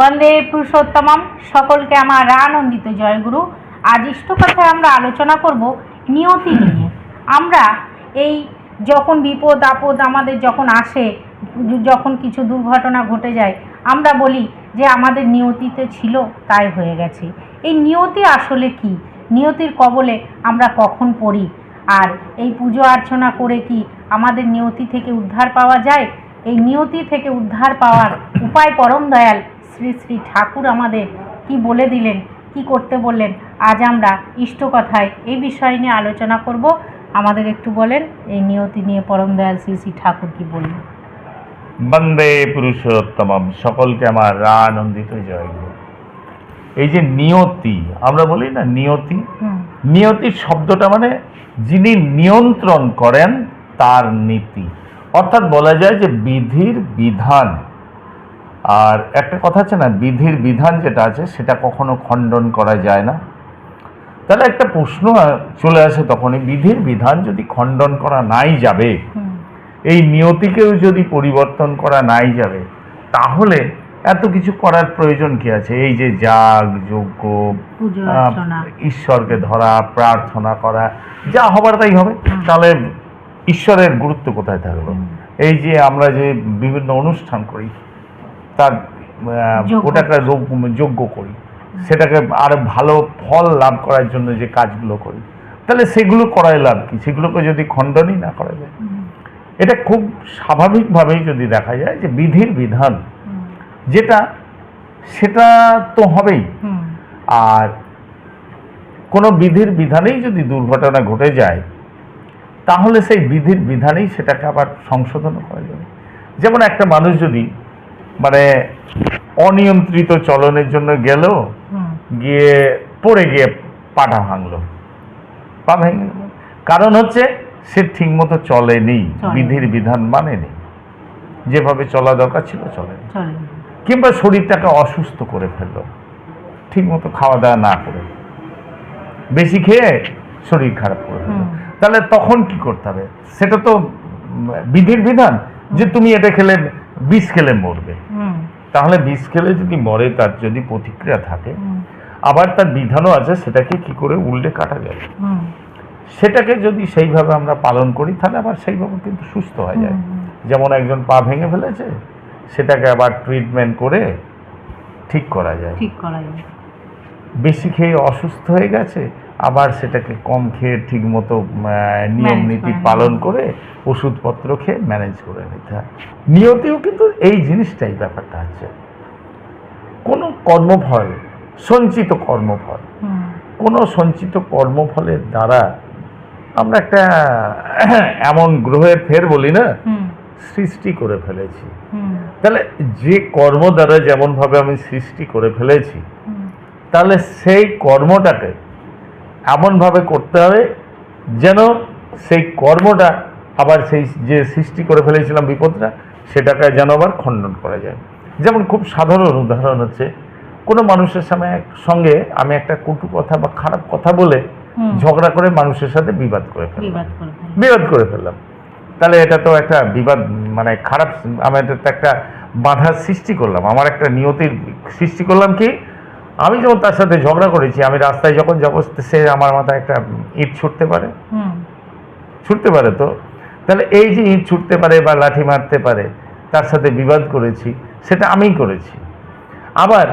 বন্দে পুরুষোত্তমম। সকলকে আমার আনন্দিত জয়গুরু। আজ ইষ্ট কথায় আমরা আলোচনা করব নিয়তি নিয়ে। আমরা এই যখন বিপদ, আপদ আমাদের যখন আসে, যখন কিছু দুর্ঘটনা ঘটে যায়, আমরা বলি যে আমাদের নিয়তিতে ছিল, তাই হয়ে গেছে। এই নিয়তি আসলে কি? নিয়তির কবলে আমরা কখন পড়ি? আর এই পুজো অর্চনা করে কি আমাদের নিয়তি থেকে উদ্ধার পাওয়া যায়? এই নিয়তি থেকে উদ্ধার পাওয়ার উপায় পরম দয়াল শ্রী শ্রী ঠাকুর আমাদের কি বলে দিলেন কি করতে বললেন আজ আমরা ইষ্ট কথায় এই বিষয় নিয়ে আলোচনা করব। আমাদের একটু বলেন এই নিয়তি নিয়ে পরম দয়াল শ্রী শ্রী ঠাকুর কি বললেন? বন্দে পুরুষোত্তমম সকলকে আমার আনন্দিত জয় এই যে নিয়তি আমরা বলি না নিয়তি? হুম। নিয়তির শব্দটা মানে যিনি নিয়ন্ত্রণ করেন তার নীতি। অর্থাৎ বলা যায় যে বিধির বিধান। আর একটা কথা আছে না বিধির বিধান যেটা আছে সেটা কখনো খণ্ডন করা যায় না। তাহলে একটা প্রশ্ন চলে আসে তখনই বিধির বিধান যদি খণ্ডন করা নাই যাবে এই নিয়তিকেও যদি পরিবর্তন করা নাই যাবে তাহলে এত কিছু করার প্রয়োজন কি আছে? এই যে যাগ যজ্ঞ ঈশ্বরকে ধরা প্রার্থনা করা যা হবার তাই হবে। তাহলে ঈশ্বরের গুরুত্ব কোথায় থাকল হুম। এই যে আমরা যে বিভিন্ন অনুষ্ঠান করি তার। ওটাকে যজ্ঞ করি। সেটাকে আরও ভালো ফল লাভ করার জন্য যে কাজগুলো করি। তাহলে সেগুলো করাই লাভ কি? সেগুলোকে যদি খণ্ডনই না করা যায়। এটা খুব স্বাভাবিকভাবেই যদি দেখা যায় যে বিধির বিধান যেটা সেটা তো হবেই। আর কোনো বিধির বিধানেই যদি দুর্ঘটনা ঘটে যায় তাহলে সেই বিধির বিধানেই সেটাকে আবার সংশোধন করা যাবে। যেমন একটা মানুষ যদি মানে অনিয়ন্ত্রিত চলনের জন্য গেল গিয়ে পড়ে গিয়ে পাটা ভাঙলো। পা ভেঙে গেল। কারণ হচ্ছে সে ঠিকমতো চলেনি। বিধির বিধান মানেনি। যেভাবে চলা দরকার ছিল চলেনি। চলে কিংবা শরীরটাকে অসুস্থ করে ফেলল ঠিকমতো খাওয়া দাওয়া না করে। বেশি খেয়ে শরীর খারাপ করে ফেলল। তাহলে তখন কি করতে হবে? সেটা তো বিধির বিধান যে তুমি এটা খেলে বিষ খেলে মরবে। তাহলে বিষ খেলে যদি মরে তার যদি প্রতিক্রিয়া থাকে আবার তার বিধানও আছে সেটাকে কি করে উল্টে কাটা যায়? হুম, সেটাকে যদি সেইভাবে আমরা পালন করি তাহলে আবার সেইভাবে কিন্তু সুস্থ হয়ে যায়। যেমন একজন পা ভেঙে ফেলেছে সেটাকে আবার ট্রিটমেন্ট করে ঠিক করা যায়। ঠিক করা যায়। বেশি খেয়ে অসুস্থ হয়ে গেছে আবার সেটাকে কম খেয়ে ঠিক মতো নিয়ম নীতি পালন করে ওষুধপত্র খেয়ে ম্যানেজ করে নিতে হয়। নিয়তিও কিন্তু এই জিনিসটাই ব্যাপারটা আছে। কোনো কর্মফল সঞ্চিত কর্মফল কোনো সঞ্চিত কর্মফলের দ্বারা আমরা একটা এমন গ্রহের ফের বলি না সৃষ্টি করে ফেলেছি। তাহলে যে কর্ম দ্বারা যেমনভাবে আমি সৃষ্টি করে ফেলেছি তাহলে সেই কর্মটাকে এমনভাবে করতে হবে যেন সেই কর্মটা আবার সেই যে সৃষ্টি করে ফেলেছিলাম বিপদটা সেটাকে যেন আবার খণ্ডন করা যায়। যেমন খুব সাধারণ উদাহরণ হচ্ছে কোনো মানুষের সামনে এক সঙ্গে আমি একটা কটু কথা বা খারাপ কথা বলে। ঝগড়া করে মানুষের সাথে বিবাদ করে ফেললাম। বিবাদ করে ফেললাম। তাহলে এটা তো একটা বিবাদ মানে খারাপ আমি একটা বাধার সৃষ্টি করলাম। আমার একটা নিয়তির সৃষ্টি করলাম কি? আমি যখন তার সাথে ঝগড়া করেছি আমি রাস্তায় যখন যাব সে আমার মাথায় একটা ইট ছুটতে পারে। হুম, ছুটতে পারে তো। তাহলে এই যে ইট ছুটতে পারে বা লাঠি মারতে পারে তার সাথে বিবাদ করেছি সেটা আমিই করেছি। আবার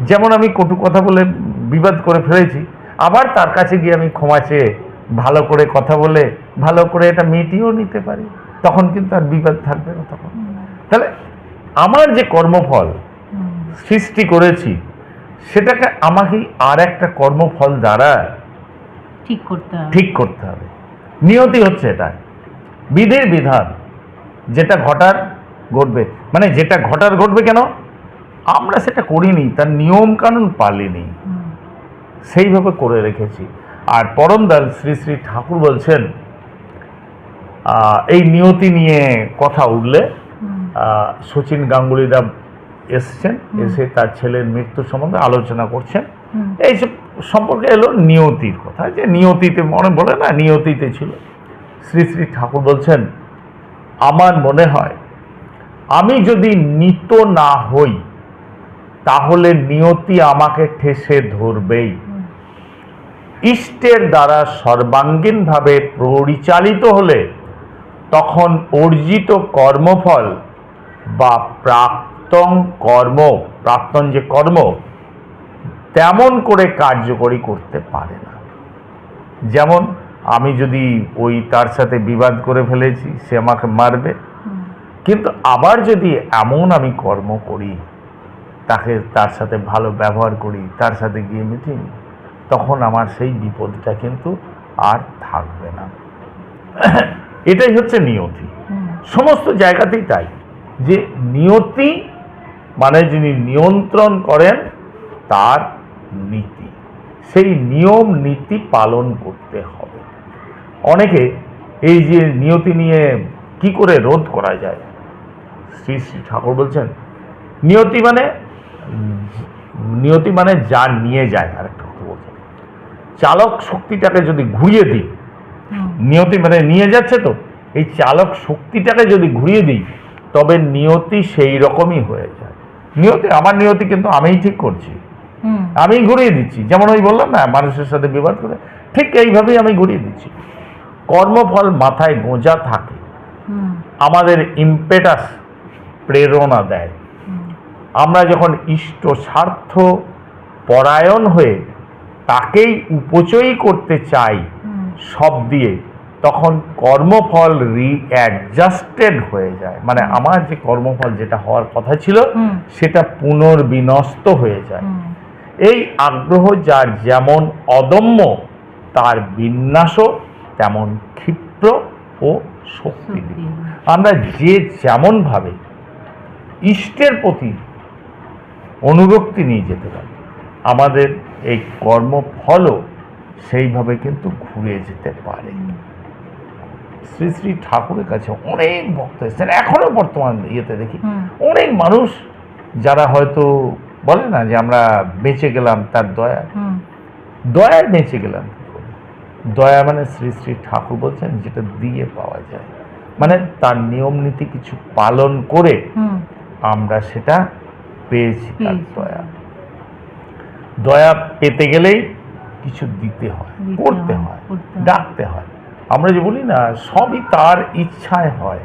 যেমন আমি কটু কথা বলে বিবাদ করে ফেলেছি আবার তার কাছে গিয়ে আমি ক্ষমা চেয়ে ভালো করে কথা বলে ভালো করে এটা মিটিয়েও নিতে পারি তখন কিন্তু আর বিবাদ থাকবে না তখন। তাহলে আমার যে কর্মফল সৃষ্টি করেছি সেটাকে আমাকে আর একটা কর্মফল দ্বারা ঠিক করতে হবে। ঠিক করতে হবে। নিয়তি হচ্ছে এটা। বিধির বিধান। যেটা ঘটার ঘটবে। মানে যেটা ঘটার ঘটবে কেন? আমরা সেটা করিনি তার নিয়ম কানুন পালিনি সেইভাবে করে রেখেছি। আর পরমদাল শ্রী শ্রী ঠাকুর বলছেন এই নিয়তি নিয়ে কথা উঠলে সচিন গাঙ্গুলিরা এসছেন এসে তার ছেলের মৃত্যু সম্বন্ধে আলোচনা করছেন। এইসব সম্পর্কে এলো নিয়তির কথা যে নিয়তিতে মনে বলে না নিয়তিতে ছিল। শ্রী শ্রী ঠাকুর বলছেন আমার মনে হয় আমি যদি নিত না হই তাহলে নিয়তি আমাকে ঠেসে ধরবেই। ইষ্টের দ্বারা সর্বাঙ্গীনভাবে পরিচালিত হলে তখন অর্জিত কর্মফল বা প্রাক্তন কর্ম প্রাক্তন যে কর্ম তেমন করে কার্যকরী করতে পারে না। যেমন আমি যদি ওই তার সাথে বিবাদ করে ফেলেছি সে আমাকে মারবে। কিন্তু আবার যদি এমন আমি কর্ম করি তাকে তার সাথে ভালো ব্যবহার করি তার সাথে গিয়ে মিটিং তখন আমার সেই বিপদটা কিন্তু আর থাকবে না। এটাই হচ্ছে নিয়তি। সমস্ত জায়গাতেই তাই যে নিয়তি মানে যিনি নিয়ন্ত্রণ করেন তার নীতি। সেই নিয়ম নীতি পালন করতে হবে। অনেকে এই যে নিয়তি নিয়ে কি করে রোধ করা যায় শ্রী শ্রী ঠাকুর বলছেন নিয়তি মানে নিয়তি মানে যা নিয়ে যায় আরেকটা কথা বলছেন। চালক শক্তিটাকে যদি ঘুরিয়ে দিই নিয়তি মানে নিয়ে যাচ্ছে তো এই চালক শক্তিটাকে যদি ঘুরিয়ে দিই তবে নিয়তি সেই রকমই হয়ে যায়। নিয়তি আমার নিয়তি কিন্তু আমিই ঠিক করছি। আমি ঘুরিয়ে দিচ্ছি। যেমন ওই বললাম না মানুষের সাথে বিবাদ করে ঠিক এইভাবেই আমি ঘুরিয়ে দিচ্ছি। কর্মফল মাথায় গোঁজা থাকে। আমাদের ইম্পেটাস প্রেরণা দেয়। আমরা যখন ইষ্ট স্বার্থ পরায়ণ হয়ে তাকেই উপচয়ী করতে চাই সব দিয়ে তখন কর্মফল রিঅ্যাডজাস্টেড হয়ে যায়। মানে আমার যে কর্মফল যেটা হওয়ার কথা ছিল সেটা পুনর্বিনষ্ট হয়ে যায়। এই আগ্রহ যার যেমন অদম্য তার বিন্যাসও তেমন ক্ষিপ্র ও শক্তি আমরা যে যেমনভাবে ইষ্টের প্রতি অনুরক্তি নিয়ে যেতে পারি আমাদের এই কর্মফলও সেইভাবে কিন্তু ঘুরে যেতে পারে। শ্রী শ্রী ঠাকুরের কাছে অনেক ভক্ত এসেছেন। এখনও বর্তমান ইয়েতে দেখি। অনেক মানুষ যারা হয়তো বলে না যে আমরা বেঁচে গেলাম তার দয়া। দয়ায় বেঁচে গেলাম। দয়া মানে শ্রী শ্রী ঠাকুর বলছেন যেটা দিয়ে পাওয়া যায়। মানে তার নিয়ম নীতি কিছু পালন করে আমরা সেটা পেয়েছি তার দয়া। দয়া পেতে গেলেই কিছু দিতে হয় করতে হয়। ডাকতে হয়। আমরা যে বলি না সবই তার ইচ্ছায় হয়।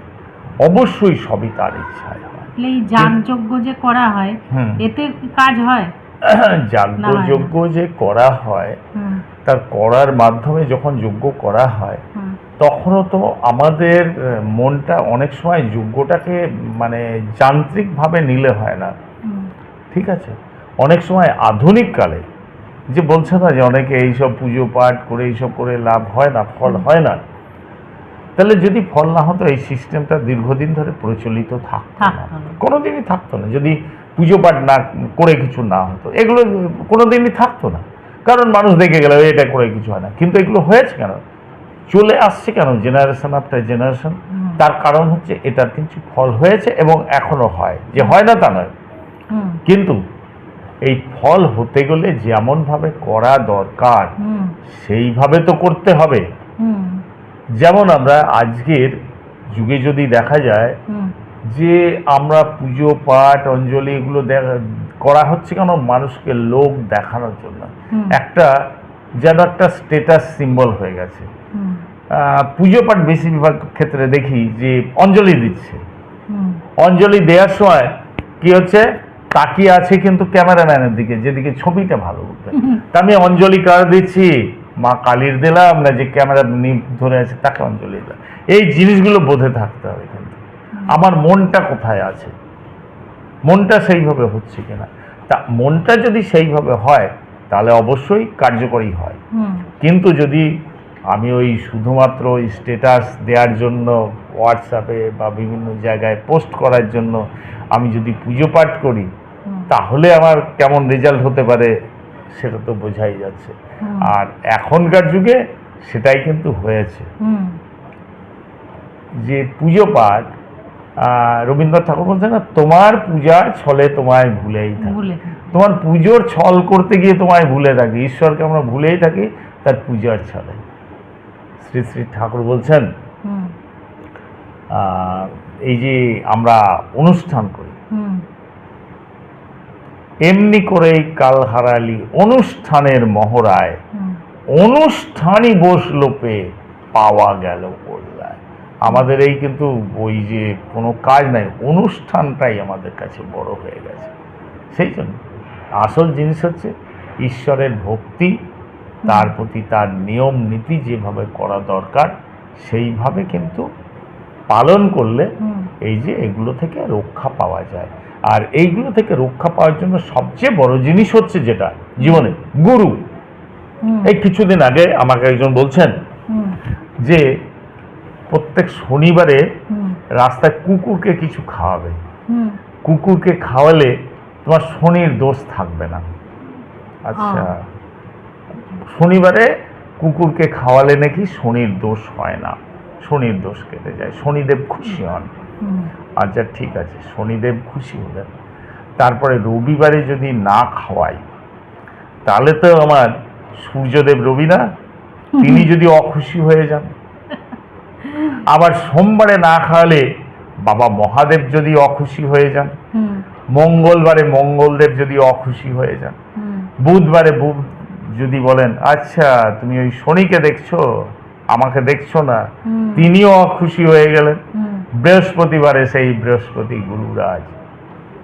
অবশ্যই সবই তার ইচ্ছায় হয়। এই যাগযজ্ঞ যে করা হয় এতে কাজ হয়? যাজ্ঞ না হয় না। যজ্ঞ যে করা হয় তার করার মাধ্যমে যখন যজ্ঞ করা হয় তখনও তো আমাদের মনটা অনেক সময় যজ্ঞটাকে মানে যান্ত্রিকভাবে নিলে হয় না। ঠিক আছে? অনেক সময় আধুনিক কালে যে বলছে না যে অনেকে এইসব পুজো পাঠ করে এইসব করে লাভ হয় না ফল হয় না। তাহলে যদি ফল না হতো এই সিস্টেমটা দীর্ঘদিন ধরে প্রচলিত থাকতো না। কোনোদিনই থাকতো না। যদি পুজো পাঠ না করে কিছু না হতো এগুলো কোনোদিনই থাকতো না। কারণ মানুষ দেখে গেল এটা করে কিছু হয় না। কিন্তু এগুলো হয়েছে কেন? চলে আসছে কেন? জেনারেশন আফটার জেনারেশন তার কারণ হচ্ছে এটার কিছু ফল হয়েছে এবং এখনও হয়। যে হয় না তা নয়। কিন্তু এই ফল হতে গেলে যেমনভাবে করা দরকার সেইভাবে তো করতে হবে। যেমন আমরা আজকের যুগে যদি দেখা যায় যে আমরা পুজো পাঠ অঞ্জলি এগুলো করা হচ্ছে কেন? মানুষকে লোক দেখানোর জন্য। একটা যেন একটা স্টেটাস সিম্বল হয়ে গেছে। পুজো পাঠ বেশিরভাগ ক্ষেত্রে দেখি যে অঞ্জলি দিচ্ছে। অঞ্জলি দেওয়ার সময় কি হচ্ছে? তাকিয়ে আছে কিন্তু ক্যামেরাম্যানের দিকে যেদিকে ছবিটা ভালো উঠবে তা আমি অঞ্জলি কার দিচ্ছি? মা কালীর দিলাম না যে ক্যামেরা ধরে আছে তাকে অঞ্জলি দিলাম। এই জিনিসগুলো বোধে থাকতে হবে কিন্তু। আমার মনটা কোথায় আছে? মনটা সেইভাবে হচ্ছে কিনা? তা মনটা যদি সেইভাবে হয় তাহলে অবশ্যই কার্যকরী হয়। কিন্তু যদি আমি ওই শুধুমাত্র ওই স্ট্যাটাস দেওয়ার জন্য হোয়াটসঅ্যাপে বা বিভিন্ন জায়গায় পোস্ট করার জন্য আমি যদি পুজো পাঠ করি তাহলে আমার কেমন রেজাল্ট হতে পারে সেটা তো বোঝাই যাচ্ছে। আর এখনকার যুগে সেটাই কিন্তু হয়েছে। যে পুজো পাঠ রবীন্দ্রনাথ ঠাকুর বলছেন না তোমার পূজার ছলে তোমায় ভুলেই থাকি। তোমার পুজোর ছল করতে গিয়ে তোমায় ভুলে থাকি। ঈশ্বরকে আমরা ভুলেই থাকি তার পূজার ছলে। শ্রী শ্রী ঠাকুর বলছেন এই যে আমরা অনুষ্ঠান করি এমনি করেই কাল হারালি অনুষ্ঠানের মহড়ায় অনুষ্ঠানই বসল পেয়ে পাওয়া গেল কল্যাণ। আমাদের এই কিন্তু ওই যে কোনো কাজ নাই অনুষ্ঠানটাই আমাদের কাছে বড় হয়ে গেছে। সেই জন্য আসল জিনিস হচ্ছে ঈশ্বরের ভক্তি তার প্রতি তার নিয়ম নীতি যেভাবে করা দরকার সেইভাবে কিন্তু পালন করলে এই যে এগুলো থেকে রক্ষা পাওয়া যায়। আর এইগুলো থেকে রক্ষা পাওয়ার জন্য সবচেয়ে বড় জিনিস হচ্ছে যেটা জীবনে গুরু। এই কিছুদিন আগে আমাকে একজন বলছেন যে প্রত্যেক শনিবারে রাস্তায় কুকুরকে কিছু খাওয়াবে। কুকুরকে খাওয়ালে তোমার শনির দোষ থাকবে না। আচ্ছা। শনিবারে কুকুরকে খাওয়ালে নাকি শনির দোষ হয় না। শনির দোষ কেটে যায়। শনিদেব খুশি হন। আচ্ছা ঠিক আছে। শনিদেব খুশি হলেন। তারপরে রবিবারে যদি না খাওয়াই তাহলে তো আমার সূর্যদেব রবি না তিনি যদি অখুশি হয়ে যান। আবার সোমবারে না খাওয়ালে বাবা মহাদেব যদি অখুশি হয়ে যান মঙ্গলবারে মঙ্গলদেব যদি অখুশি হয়ে যান বুধবারে বুধ যদি বলেন আচ্ছা তুমি ওই শনিকে দেখছ আমাকে দেখছ না। তিনিও অখুশি হয়ে গেলেন। বৃহস্পতিবারে সেই বৃহস্পতি গুরুরাজ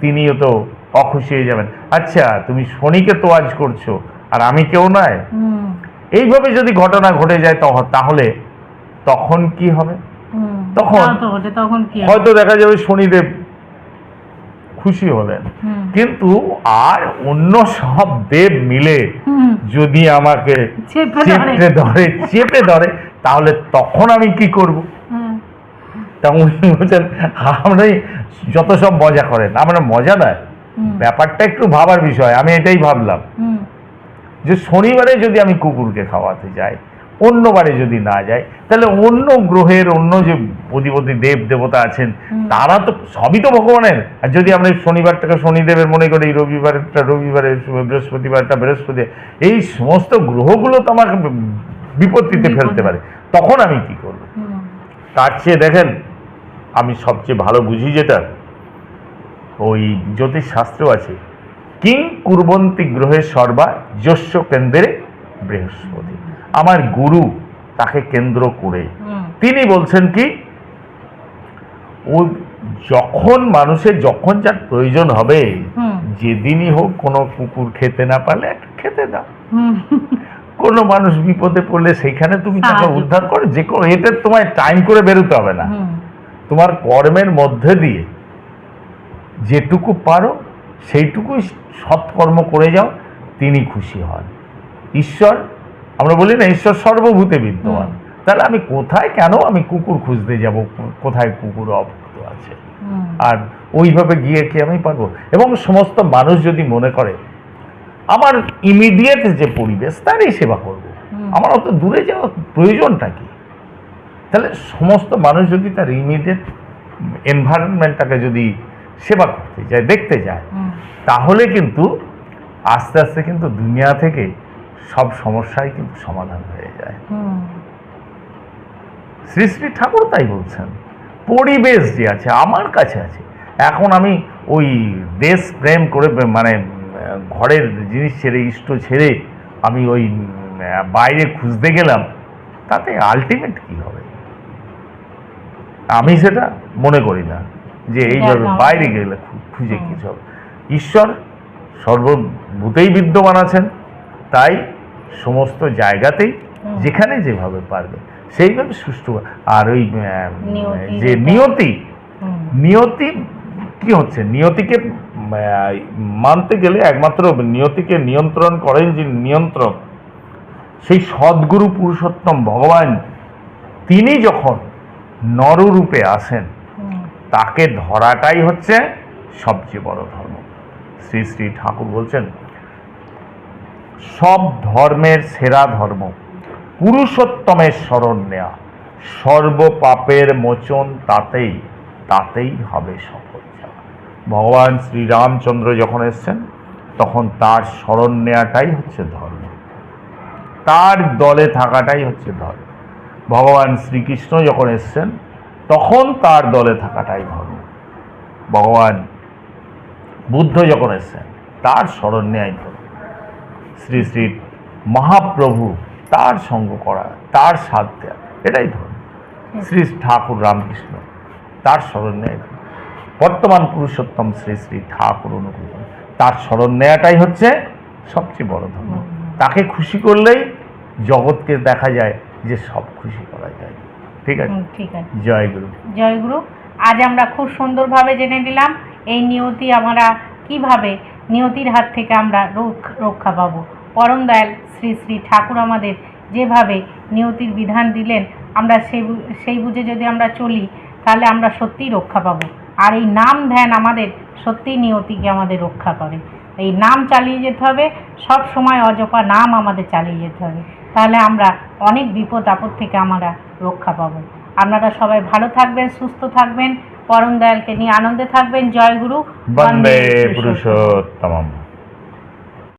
তিনিও তো অখুশি হয়ে যাবেন। আচ্ছা তুমি শনিকে তো আজ করছ আর আমি কেউ নয়। এইভাবে যদি ঘটনা ঘটে যায় তখন তাহলে তখন কি হবে। তখন-? হয়তো দেখা যাবে শনিদেব খুশি হলেন। কিন্তু আর অন্য সব দেব মিলে যদি আমাকে চেপে ধরে। চেপে ধরে তাহলে তখন আমি কি করব? তখন উনি বলছেন আমরাই যত সব মজা করেন। আমরা মজা নয়। ব্যাপারটা একটু ভাবার বিষয় আমি এটাই ভাবলাম। যে শনিবারে যদি আমি কুকুরকে খাওয়াতে যাই অন্যবারে যদি না যাই তাহলে অন্য গ্রহের অন্য যে অধিপতি দেব দেবতা আছেন তারা তো সবই তো ভগবানের। আর যদি আমরা শনিবারটাকে শনিদেবের মনে করি রবিবারটা রবিবারে বৃহস্পতিবারটা বৃহস্পতি এই সমস্ত গ্রহগুলো তো আমাকে বিপত্তিতে ফেলতে পারে। তখন আমি কি করব? তার চেয়ে দেখেন আমি সবচেয়ে ভালো বুঝি যেটা ওই জ্যোতিষ শাস্ত্র আছে। কিং কুরবন্তি গ্রহে সর্বা যস্য কেন্দ্রে বৃহস্পতি। আমার গুরু তাকে কেন্দ্র করে। তিনি বলছেন কি ও যখন মানুষের যখন যার প্রয়োজন হবে যেদিনই হোক কোনো কুকুর খেতে না পারলে একটা খেতে দাও। কোনো মানুষ বিপদে পড়লে সেইখানে তুমি তাকে উদ্ধার করো যে কোনো এতে তোমায় টাইম করে বেরোতে হবে না। কর্মের মধ্যে দিয়ে যেটুকু পারো সেইটুকুই সৎকর্ম করে যাও তিনি খুশি হন। ঈশ্বর আমরা বলি না ঈশ্বর সর্বভূতে বিদ্যমান। তাহলে আমি কোথায় কেন আমি কুকুর খুঁজতে যাব? কোথায় কুকুর অভুক্ত আছে? আর ওইভাবে গিয়ে কি আমি পারব? এবং সমস্ত মানুষ যদি মনে করে আমার ইমিডিয়েট যে পরিবেশ তারই সেবা করব। আমার অত দূরে যাওয়ার প্রয়োজনটা কি? তাহলে সমস্ত মানুষ যদি তার ইমিডিয়েট এনভায়রনমেন্টটাকে যদি সেবা করতে যায় দেখতে যায় তাহলে কিন্তু আস্তে আস্তে কিন্তু দুনিয়া থেকে সব সমস্যাই কিন্তু সমাধান হয়ে যায়। শ্রী শ্রী ঠাকুর তাই বলছেন পরিবেশ যে আছে আমার কাছে আছে। এখন আমি ওই দেশ প্রেম করে মানে ঘরের জিনিস ছেড়ে ইষ্ট ছেড়ে আমি ওই বাইরে খুঁজতে গেলাম তাতে আলটিমেট কি হবে? আমি সেটা মনে করি না যে এইভাবে বাইরে গেলে খুঁজে। কিছু হবে। ঈশ্বর সর্বভূতেই বিদ্যমান আছেন তাই সমস্ত জায়গাতেই যেখানে যেভাবে পারবে সেইভাবে সুষ্ঠু আর ওই যে নিয়তি নিয়তি কি হচ্ছে? নিয়তিকে মানতে গেলে একমাত্র নিয়তিকে নিয়ন্ত্রণ করেন যে নিয়ন্ত্রক সেই সদ্গুরু পুরুষোত্তম ভগবান তিনি যখন নররূপে আসেন। তাকে ধরাটাই হচ্ছে সবচেয়ে বড় ধর্ম। শ্রী শ্রী ঠাকুর বলছেন সব ধর্মের সেরা ধর্ম পুরুষোত্তমের শরণ নেয়া। সর্ব পাপের মোচন তাতেই তাতেই হবে সফল। ভগবান শ্রীরামচন্দ্র যখন এসছেন তখন তার শরণ নেয়াটাই হচ্ছে ধর্ম। তার দলে থাকাটাই হচ্ছে ধর্ম। ভগবান শ্রীকৃষ্ণ যখন এসছেন, তখন তার দলে থাকাটাই ধর্ম ভগবান বুদ্ধ যখন এসছেন, তার স্মরণ নেয় তো শ্রী শ্রী মহাপ্রভু তার সঙ্গ করা, তার সাথ দেওয়া এটাই ধর্ম শ্রী ঠাকুর রামকৃষ্ণ তার স্মরণ নেয় ধর্ম। বর্তমান পুরুষোত্তম শ্রী শ্রী ঠাকুর অনুকূল। তার স্মরণ নেয়াটাই হচ্ছে সবচেয়ে বড় ধর্ম। তাকে খুশি করলেই জগৎকে দেখা যায় যে সব খুশি করা যায়। ঠিক আছে? ঠিক আছে। জয় গুরু। জয়গুরু আজ আমরা খুব সুন্দরভাবে জেনে নিলাম এই নিয়তি আমরা কীভাবে নিয়তির হাত থেকে আমরা রক্ষা পাবো। পরম দয়াল শ্রী শ্রী ঠাকুর আমাদের যেভাবে নিয়তির বিধান দিলেন আমরা সেই সেই বুঝে যদি আমরা চলি তাহলে আমরা সত্যিই রক্ষা পাবো। আর এই নাম ধ্যান আমাদের সত্যিই নিয়তিকে আমাদের রক্ষা করে। এই নাম চালিয়ে যেতে হবে সব সময় অজপা নাম আমাদের চালিয়ে যেতে হবে। তাহলে আমরা অনেক বিপদ আপদ থেকে আমরা রক্ষা পাবো। আপনারা সবাই ভালো থাকবেন সুস্থ থাকবেন। পরম দয়ালকে নিয়ে আনন্দে থাকবেন। জয় গুরু। বন্দে পুরুষোত্তম